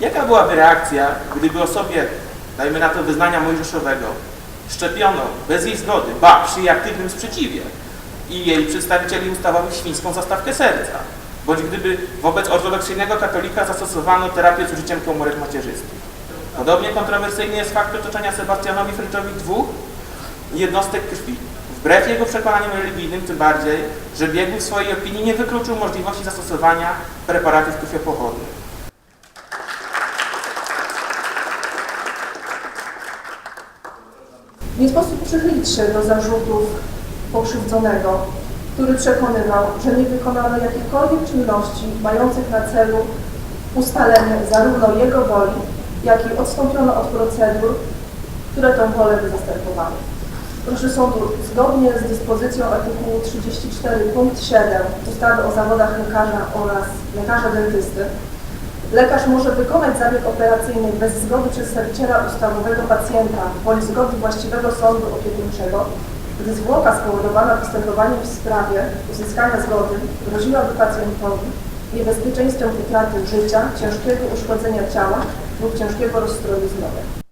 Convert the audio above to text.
Jaka byłaby reakcja, gdyby osobie, dajmy na to wyznania mojżeszowego, szczepiono bez jej zgody, ba, przy jej aktywnym sprzeciwie i jej przedstawicieli ustawowych świńską zastawkę serca, bądź gdyby wobec ortodoksyjnego katolika zastosowano terapię z użyciem komórek macierzystych. Podobnie kontrowersyjny jest fakt przytoczenia Sebastianowi Fryczowi dwóch jednostek krwi. Wbrew jego przekonaniom religijnym, tym bardziej, że biegły w swojej opinii nie wykluczył możliwości zastosowania preparatów krwiopochodnych. Nie sposób przychylić się do zarzutów pokrzywdzonego, który przekonywał, że nie wykonano jakichkolwiek czynności mających na celu ustalenie zarówno jego woli, jak i odstąpiono od procedur, które tą wolę by zastępowały. Proszę sądu, zgodnie z dyspozycją artykułu 34 punkt 7 ustawy o zawodach lekarza oraz lekarza dentysty, Lekarz może wykonać zabieg operacyjny bez zgody przedstawiciela ustawowego pacjenta bądź zgody właściwego sądu opiekuńczego, gdy zwłoka spowodowana postępowaniem w sprawie uzyskania zgody groziłaby pacjentowi niebezpieczeństwem utraty życia, ciężkiego uszkodzenia ciała lub ciężkiego rozstroju zdrowia.